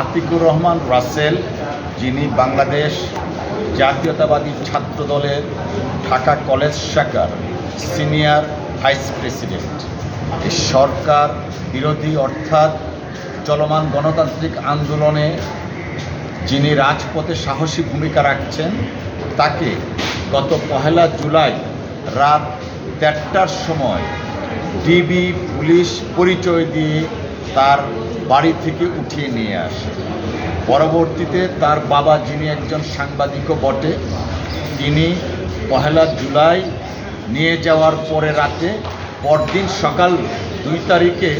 আতিকুর রহমান রাসেল, যিনি বাংলাদেশ জাতীয়তাবাদী ছাত্র দলের ঢাকা কলেজ শাখার সিনিয়র ভাইস প্রেসিডেন্ট। সরকার বিরোধী অর্থাৎ চলমান গণতান্ত্রিক আন্দোলনে যিনি রাজপথে সাহসী ভূমিকা রাখছেন, তাকে গত পহেলা জুলাই রাত দেড়টার সময় ডিবি পুলিশ পরিচয় দিয়ে তার বাড়ি থেকে উঠিয়ে নিয়ে আসে। পরবর্তীতে তার বাবা, যিনি একজন সাংবাদিকও বটে, তিনি পহেলা জুলাই নিয়ে যাওয়ার পরে রাতে পরদিন সকাল দুই তারিখে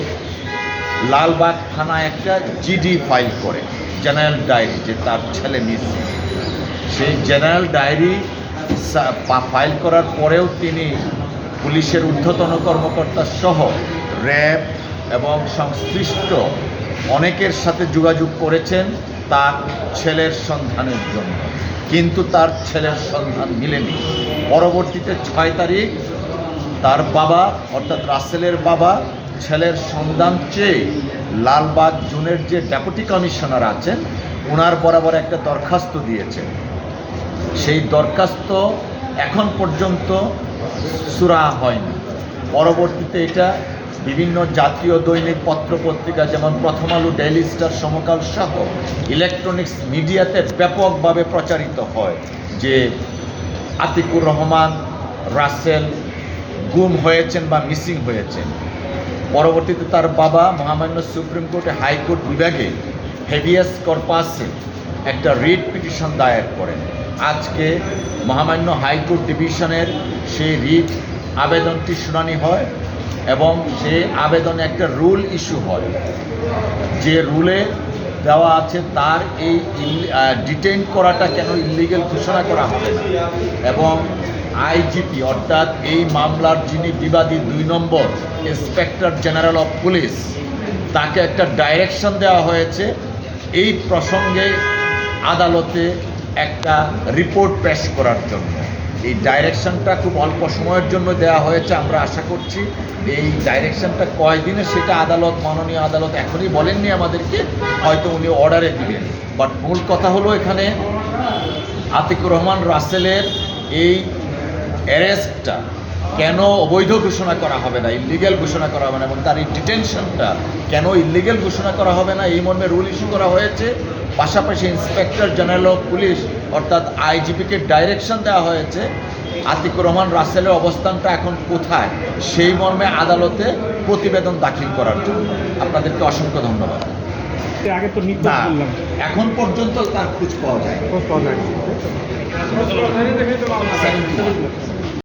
লালবাগ থানায় একটা জিডি ফাইল করে, জেনারেল ডায়েরি, যে তার ছেলে মিসিং। সেই জেনারেল ডায়েরি ফাইল করার পরেও তিনি পুলিশের ঊর্ধ্বতন কর্মকর্তা সহ র্যাব এবং সংশ্লিষ্ট অনেকের সাথে যোগাযোগ করেছেন তার ছেলের সন্ধানের জন্য। কিন্তু তার ছেলের সন্ধান মিলেনি। পরবর্তীতে ছয় তারিখ তার বাবা, অর্থাৎ রাসেলের বাবা, ছেলের সন্ধান চেয়ে লালবাগ জোনের যে ডেপুটি কমিশনার আছেন ওনার বরাবর একটা দরখাস্ত দিয়েছেন। সেই দরখাস্ত এখন পর্যন্ত সুরা হয়নি। পরবর্তীতে এটা বিভিন্ন জাতীয় দৈনিক পত্রপত্রিকা, যেমন প্রথম আলো ডেইলি স্টার, সমকাল সহ, ইলেকট্রনিক্স মিডিয়াতে ব্যাপকভাবে প্রচারিত হয় যে আতিকুর রহমান, রাসেল গুম হয়েছেন বা মিসিং হয়েছেন। পরবর্তীতে তার বাবা মহামান্য সুপ্রিম কোর্টে হাইকোর্ট বিভাগে হেভিয়াস কর্পাসে একটা রিট পিটিশন দায়ের করেন। আজকে মহামান্য হাইকোর্ট ডিভিশনের সেই রিট আবেদনটি শুনানি হয়। এবং সে আবেদনে একটা রুল ইস্যু হয়। যে রুলে দেওয়া আছে তার এই ডিটেইন করাটা কেন ইলিগেল ঘোষণা করা হবে না। এবং আইজিপি, অর্থাৎ এই মামলার যিনি বিবাদী দুই নম্বর ইন্সপেক্টর জেনারেল অফ পুলিশ, তাকে একটা ডাইরেকশন দেওয়া হয়েছে। এই প্রসঙ্গে আদালতে একটা রিপোর্ট পেশ করার জন্য। এই ডাইরেকশনটা খুব অল্প সময়ের জন্য দেওয়া হয়েছে, আমরা আশা করছি। এই ডাইরেকশনটা কয়দিনে সেটা আদালত, মাননীয় আদালত এখনই বলেননি আমাদেরকে, হয়তো উনি অর্ডারে দিলেন বাট মূল কথা হলো এখানে আতিকুর রহমান রাসেলের এই অ্যারেস্টটা কেন অবৈধ ঘোষণা করা হবে না ইলিগেল ঘোষণা করা হবে না এবং তার এই ডিটেনশনটা কেন ইলিগেল ঘোষণা করা হবে না এই মর্মে রুল ইস্যু করা হয়েছে। পাশাপাশি ইন্সপেক্টর জেনারেল অফ পুলিশ অর্থাৎ আইজিপিকে ডাইরেকশন দেওয়া হয়েছে। আতিকুর রহমান রাসেলের অবস্থানটা এখন কোথায়? সেই মর্মে আদালতে প্রতিবেদন দাখিল করার জন্য। আপনাদেরকে অসংখ্য ধন্যবাদ। আগে তো এখন পর্যন্ত তার খোঁজ পাওয়া যায় খোঁজ পাওয়া যায়